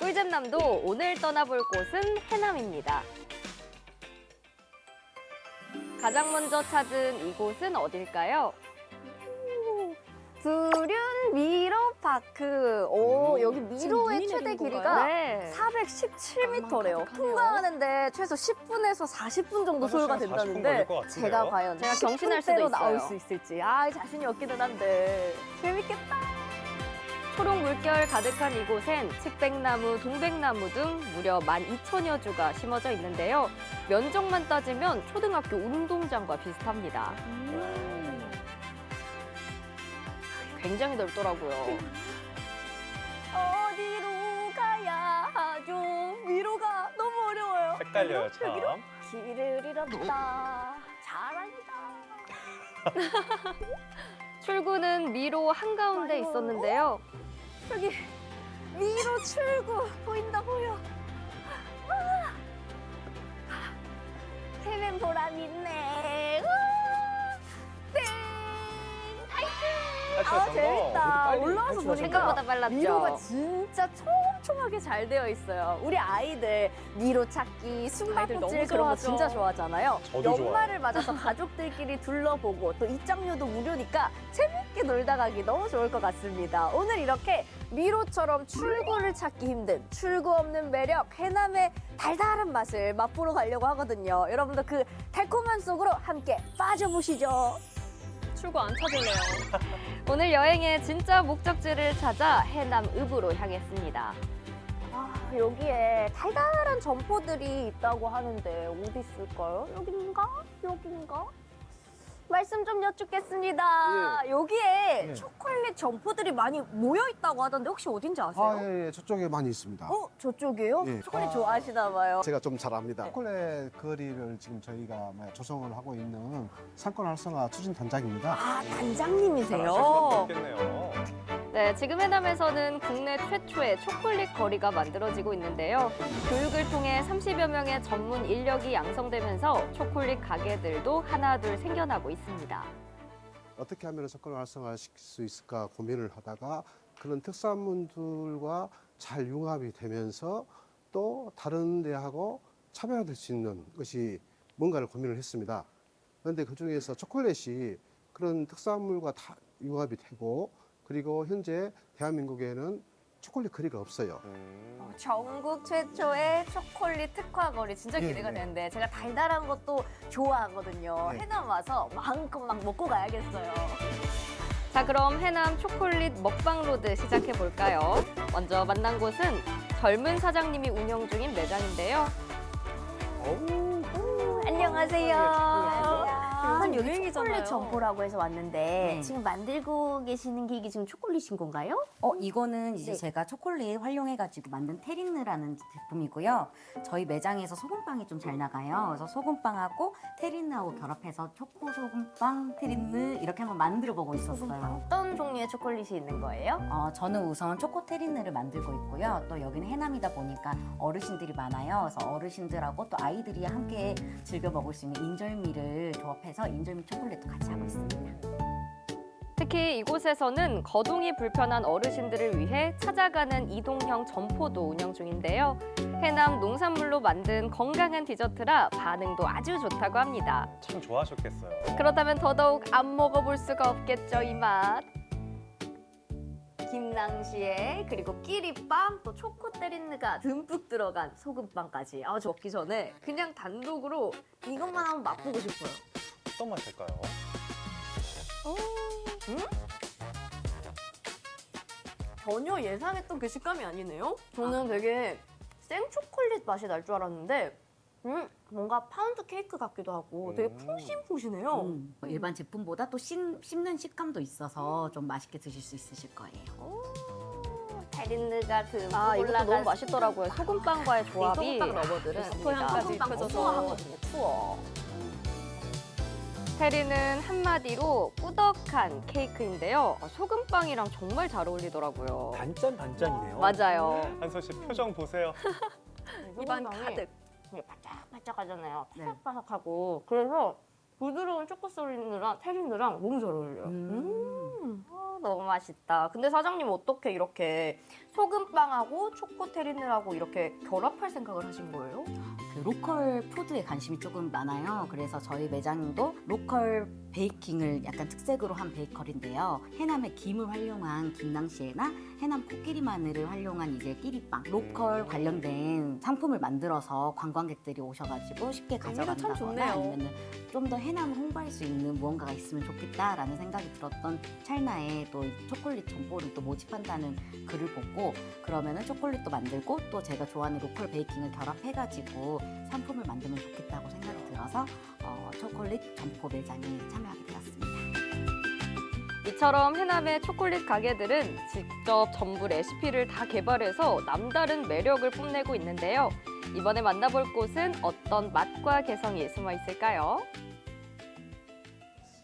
꿀잼남도 오늘 떠나볼 곳은 해남입니다. 가장 먼저 찾은 이곳은 어딜까요? 두륜 미로 파크. 오, 여기 미로의 최대 길이가 네. 417m래요. 가득하네요. 통과하는데 최소 10분에서 40분 정도 소요가 40분 된다는데 걸릴 것 같은데요? 제가 과연 제가 경신할 수도 10분대로 있어요. 나올 수 있을지 아 자신이 없기는 한데 재밌겠다. 초록 물결 가득한 이곳엔 측백나무, 동백나무 등 무려 12,000여 주가 심어져 있는데요. 면적만 따지면 초등학교 운동장과 비슷합니다. 굉장히 넓더라고요. 헷갈려요 참. 길을 잃었다. 자랑이다. 출구는 미로 한가운데 아이고. 있었는데요. 여기 미로 출구 보인다 보여. 아, 해낸 보람 있네. 아 재밌다. 올라와서. 보니까 생각보다 빨랐죠. 미로가 진짜 촘촘하게 잘 되어 있어요. 우리 아이들 미로 찾기, 숨바꼭질 그런 거. 진짜 좋아하잖아요. 저도 연말을 맞아서 가족들끼리 둘러보고 또 입장료도 무료니까 재밌게 놀다 가기 너무 좋을 것 같습니다. 오늘 이렇게 미로처럼 출구를 찾기 힘든 출구 없는 매력 해남의 달달한 맛을 맛보러 가려고 하거든요. 여러분도 그 달콤한 속으로 함께 빠져보시죠. 출구 안 찾을래요. 오늘 여행의 진짜 목적지를 찾아 해남 읍으로 향했습니다. 아, 여기에 달달한 점포들이 있다고 하는데 어디 있을까요? 여긴가? 여긴가? 말씀 좀 여쭙겠습니다. 여기에 예. 초콜릿 점포들이 많이 모여 있다고 하던데 혹시 어딘지 아세요? 아, 예, 예, 저쪽에 많이 있습니다. 어, 저쪽이에요? 예. 초콜릿 아. 좋아하시나 봐요. 제가 좀 잘 압니다. 초콜릿 거리를 지금 저희가 뭐 조성을 하고 있는 상권 활성화 추진 단장입니다. 아, 잘하실 단장님이세요? 수밖에 없겠네요. 네, 지금 해남에서는 국내 최초의 초콜릿 거리가 만들어지고 있는데요. 교육을 통해 30여 명의 전문 인력이 양성되면서 초콜릿 가게들도 하나 둘 생겨나고 있습니다. 어떻게 하면 상권 활성화 시킬 수 있을까 고민을 하다가 그런 특산물들과 잘 융합이 되면서 또 다른 데하고 차별화될 수 있는 것이 뭔가를 고민을 했습니다. 그런데 그 중에서 초콜릿이 그런 특산물과 다 융합이 되고 그리고 현재 대한민국에는 초콜릿 거리가 없어요. 음. 전국 최초의 초콜릿 특화 거리 진짜 예, 기대가 예. 되는데 제가 달달한 것도 좋아하거든요. 네. 해남 와서 마음껏 막 먹고 가야겠어요. 자, 그럼 해남 초콜릿 먹방 로드 시작해 볼까요? 먼저 만난 곳은 젊은 사장님이 운영 중인 매장인데요. 안녕하세요. 네, 여기 유행이잖아요. 초콜릿 점포라고 해서 왔는데 네. 지금 만들고 계시는 게 이게 지금 초콜릿인 건가요? 어, 이거는 이제 네. 제가 초콜릿 활용해가지고 만든 테린느라는 제품이고요. 저희 매장에서 소금빵이 좀 잘 나가요. 그래서 소금빵하고 테린느하고 결합해서 초코 소금빵 테린느 이렇게 한번 만들어 보고 있었어요. 어떤 종류의 초콜릿이 있는 거예요? 어, 저는 우선 초코 테린느를 만들고 있고요. 또 여기는 해남이다 보니까 어르신들이 많아요. 그래서 어르신들하고 또 아이들이 함께 즐겨 먹을 수 있는 인절미를 조합해서 인절미 초콜릿도 같이 하고 있습니다. 특히 이곳에서는 거동이 불편한 어르신들을 위해 찾아가는 이동형 점포도 운영 중인데요. 해남 농산물로 만든 건강한 디저트라 반응도 아주 좋다고 합니다. 참 좋아하셨겠어요. 그렇다면 더더욱 안 먹어볼 수가 없겠죠, 이 맛. 김낭시에 그리고 끼리빵 또 초코 테린느가 듬뿍 들어간 소금빵까지. 아, 저 먹기 전에 그냥 단독으로 이것만 한번 맛보고 싶어요. 어떤 맛일까요? 전혀 예상했던 그 식감이 아니네요. 저는 되게 생 초콜릿 맛이 날 줄 알았는데, 음, 뭔가 파운드 케이크 같기도 하고 되게 음. 푹신푹신해요. 음, 일반 제품보다 또 씹, 씹는 식감도 있어서 좀 맛있게 드실 수 있으실 거예요. 테린느가 듬뿍 아, 이것도 너무 맛있더라고요. 소금빵과의 조합이. 소금빵 러버들은 좋습니다. 소금빵. 투어하거든요. 투어. 테리는 한마디로 꾸덕한 케이크인데요. 아, 소금빵이랑 정말 잘 어울리더라고요. 단짠 단짠이네요. 맞아요. 한솔 씨 표정 보세요. 입안 가득. 바짝 바짝바짝하잖아요. 네. 바삭바삭하고 그래서 부드러운 초코솔리느랑 테리느랑 너무 잘 어울려요. 음. 음, 아, 너무 맛있다. 근데 사장님 어떻게 이렇게 소금빵하고 초코테리느하고 이렇게 결합할 생각을 하신 거예요? 그 로컬 푸드에 관심이 조금 많아요. 그래서 저희 매장도 로컬 베이킹을 약간 특색으로 한 베이커리인데요. 해남의 김을 활용한 김낭시에나 해남 코끼리 마늘을 활용한 이제 끼리빵 로컬 관련된 상품을 만들어서 관광객들이 오셔가지고 쉽게 참 가져간다거나. 아니면 좀 더 해남을 홍보할 수 있는 무언가가 있으면 좋겠다라는 생각이 들었던 찰나에 또 초콜릿 점포를 또 모집한다는 글을 보고 그러면은 초콜릿도 만들고 또 제가 좋아하는 로컬 베이킹을 결합해가지고 상품을 만들면 좋겠다고 생각이 들어서 어, 초콜릿 점포 매장에 참여하게 되었습니다. 이처럼 해남의 초콜릿 가게들은 직접 전부 레시피를 다 개발해서 남다른 매력을 뽐내고 있는데요. 이번에 만나볼 곳은 어떤 맛과 개성이 숨어 있을까요?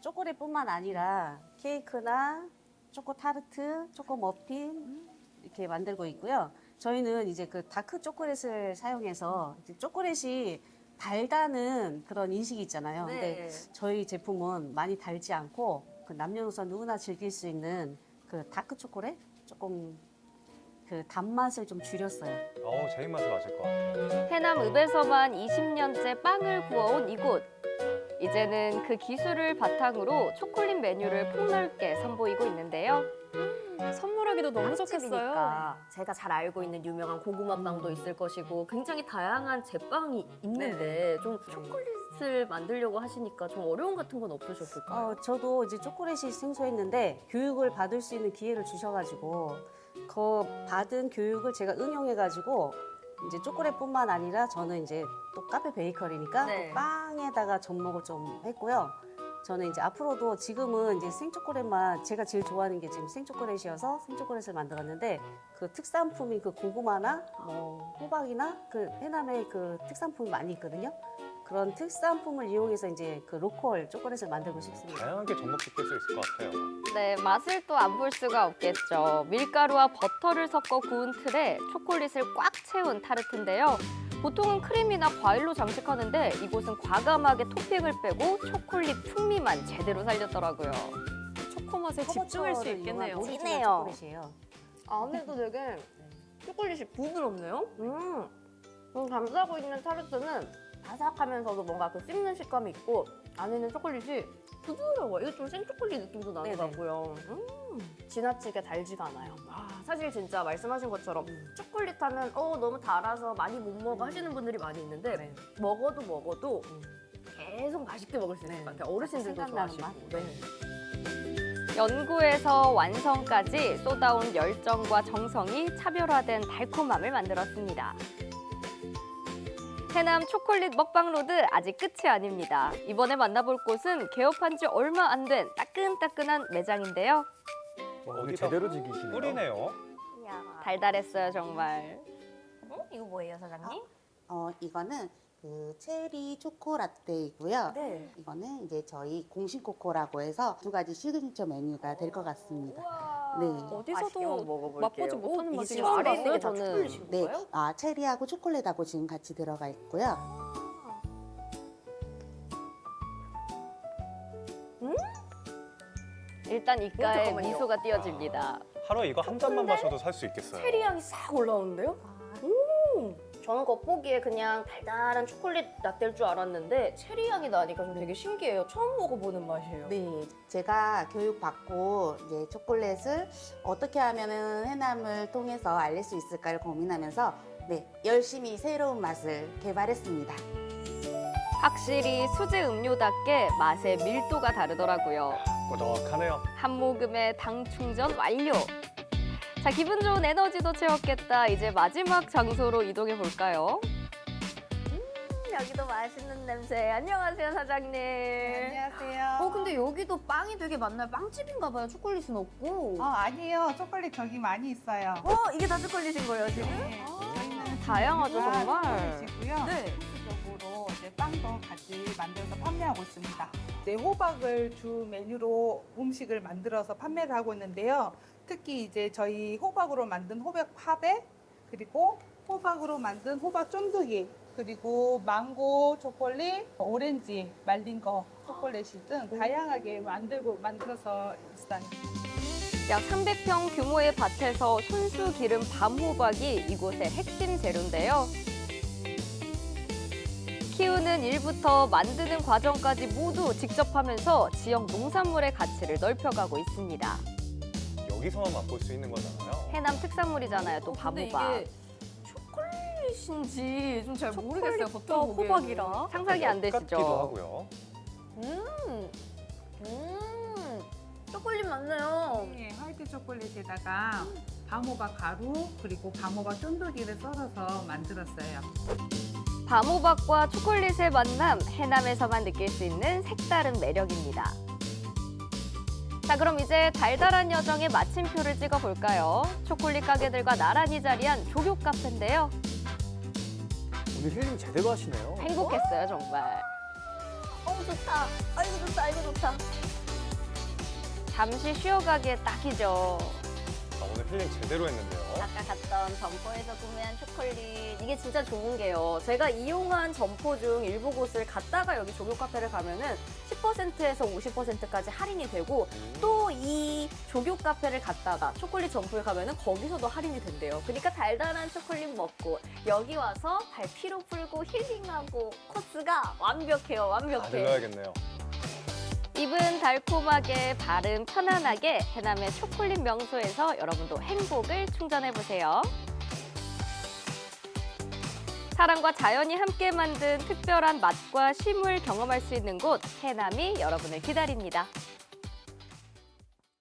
초콜릿뿐만 아니라 케이크나 초코 타르트, 초코 머핀 이렇게 만들고 있고요. 저희는 이제 그 다크 초콜릿을 사용해서 이제 초콜릿이 달다는 그런 인식이 있잖아요. 네. 근데 저희 제품은 많이 달지 않고 그 남녀노소 누구나 즐길 수 있는 그 다크 초콜릿 조금 그 단맛을 좀 줄였어요. 어우, 제 입맛에 맞을 것 같아요. 해남 읍에서만 20년째 빵을 구워온 이곳. 이제는 그 기술을 바탕으로 초콜릿 메뉴를 폭넓게 선보이고 있는데요. 선물하기도 너무 좋겠어요. 빵집이니까 제가 잘 알고 있는 유명한 고구마 빵도 있을 것이고 굉장히 다양한 제빵이 있는데 좀 초콜릿을 만들려고 하시니까 좀 어려움 같은 건 없으셨을까요? 어, 저도 이제 초콜릿이 생소했는데 교육을 받을 수 있는 기회를 주셔가지고 그 받은 교육을 제가 응용해가지고 이제 초콜릿뿐만 아니라 저는 이제 또 카페 베이커리니까 네. 또 빵에다가 접목을 좀 했고요. 저는 이제 앞으로도 지금은 이제 생초콜릿만 제가 제일 좋아하는 게 지금 생초콜릿이어서 생초콜릿을 만들었는데 그 특산품인 그 고구마나 뭐 호박이나 그 해남에 그 특산품이 많이 있거든요. 그런 특산품을 이용해서 이제 그 로컬 초콜릿을 만들고 싶습니다. 다양하게 접목시킬 수 있을 것 같아요. 네, 맛을 또 안 볼 수가 없겠죠. 밀가루와 버터를 섞어 구운 틀에 초콜릿을 꽉 채운 타르트인데요. 보통은 크림이나 과일로 장식하는데 이곳은 과감하게 토핑을 빼고 초콜릿 풍미만 제대로 살렸더라고요. 초코 맛에 집중할 수 있겠네요. 진해요. 초콜릿이에요. 안에도 되게 초콜릿이 부드럽네요. 음, 음, 감싸고 있는 타르트는 바삭하면서도 뭔가 그 씹는 식감이 있고 안에는 초콜릿이 부드러워요. 이거 좀 생초콜릿 느낌도. 같고요. 음, 지나치게 달지가 않아요. 아, 사실 진짜 말씀하신 것처럼 초콜릿 하면 어 너무 달아서 많이 못 먹어 하시는 분들이 많이 있는데 네. 먹어도 먹어도 계속 맛있게 먹을 수 있을 네. 것 같아요. 어르신들도 생각나는 좋아하시고. 맛. 네. 연구에서 완성까지 쏟아온 열정과 정성이 차별화된 달콤함을 만들었습니다. 해남 초콜릿 먹방 로드 아직 끝이 아닙니다. 이번에 만나볼 곳은 개업한 지 얼마 안 된 따끈따끈한 매장인데요. 오늘 어디다 제대로 즐기시네요. 뿌리네요. 달달했어요, 정말. 이거 뭐예요, 사장님? 어, 이거는 그 체리 초코 라떼이고요. 네. 이거는 이제 저희 공식 코코라고 해서 두 가지 시그니처 메뉴가 될 것 같습니다. 네. 어디서도. 맛보지 못하는 맛이 지금 아래 있는 게다 저는. 초콜릿인 네? 아, 체리하고 초콜릿하고 지금 같이 들어가 있고요. 일단 입가에 잠깐만요. 미소가 띄어집니다. 하루에 이거 한 잔만 마셔도 살 수 있겠어요. 체리 향이 싹 올라오는데요? 음, 저는 겉보기에 그냥 달달한 초콜릿 라떼일 줄 알았는데 체리 향이 나니까 좀 되게 신기해요. 처음 먹어보는 맛이에요. 네, 제가 교육받고 이제 초콜릿을 어떻게 하면은 해남을 통해서 알릴 수 있을까를 고민하면서 네, 열심히 새로운 맛을 개발했습니다. 확실히 수제 음료답게 맛의 밀도가 다르더라고요. 꾸덕하네요. 한 모금의 당 충전 완료. 자, 기분 좋은 에너지도 채웠겠다. 이제 마지막 장소로 이동해 볼까요? 음, 여기도 맛있는 냄새. 안녕하세요, 사장님. 안녕하세요. 어, 근데 여기도 빵이 되게 많나요? 빵집인가 봐요. 초콜릿은 없고. 어, 아니에요. 초콜릿 저기 많이 있어요. 어, 이게 다 초콜릿인 거예요, 지금? 네. 저희는 다양하죠, 정말. 초콜릿이고요. 네. 전국적으로 이제 빵도 같이 만들어서 판매하고 있습니다. 네, 호박을 주 메뉴로 음식을 만들어서 판매를 하고 있는데요. 특히 이제 저희 호박으로 만든 호박 파베 그리고 호박으로 만든 호박 쫀득이 그리고 망고 초콜릿, 오렌지 말린 거 초콜릿 등 다양하게 만들고 만들어서 있어요. 약 300평 규모의 밭에서 손수 기른 밤호박이 이곳의 핵심 재료인데요. 키우는 일부터 만드는 과정까지 모두 직접 하면서 지역 농산물의 가치를 넓혀가고 있습니다. 여기서만 맛볼 수 있는 거잖아요. 해남 특산물이잖아요, 또 밤호박. 이게 초콜릿인지 좀 잘 모르겠어요. 보기에는. 호박이라 상상이 안 같기도 되시죠? 하고요. 음, 음, 초콜릿 맞네요. 네, 화이트 초콜릿에다가 밤호박 가루 그리고 밤호박 쫀득이를 썰어서 만들었어요. 밤호박과 초콜릿의 만남, 해남에서만 느낄 수 있는 색다른 매력입니다. 자, 그럼 이제 달달한 여정의 마침표를 찍어볼까요? 초콜릿 가게들과 나란히 자리한 조교 카페인데요. 오늘 힐링 제대로 하시네요. 행복했어요, 정말. 어우 좋다. 아이고 좋다. 아이고 좋다. 잠시 쉬어가기에 딱이죠. 아, 오늘 힐링 제대로 했는데요. 아까 갔던 점포에서 구매한 초콜릿 이게 진짜 좋은 게요. 제가 이용한 점포 중 일부 곳을 갔다가 여기 조교 카페를 가면은 10%에서 50%까지 할인이 되고 음. 또이 조교 카페를 갔다가 초콜릿 점포에 가면은 거기서도 할인이 된대요. 그러니까 달달한 초콜릿 먹고 여기 와서 발 피로 풀고 힐링하고 코스가 완벽해요. 다 완벽해. 들러야겠네요. 입은 달콤하게, 발은 편안하게 해남의 초콜릿 명소에서 여러분도 행복을 충전해 보세요. 사람과 자연이 함께 만든 특별한 맛과 쉼을 경험할 수 있는 곳 해남이 여러분을 기다립니다.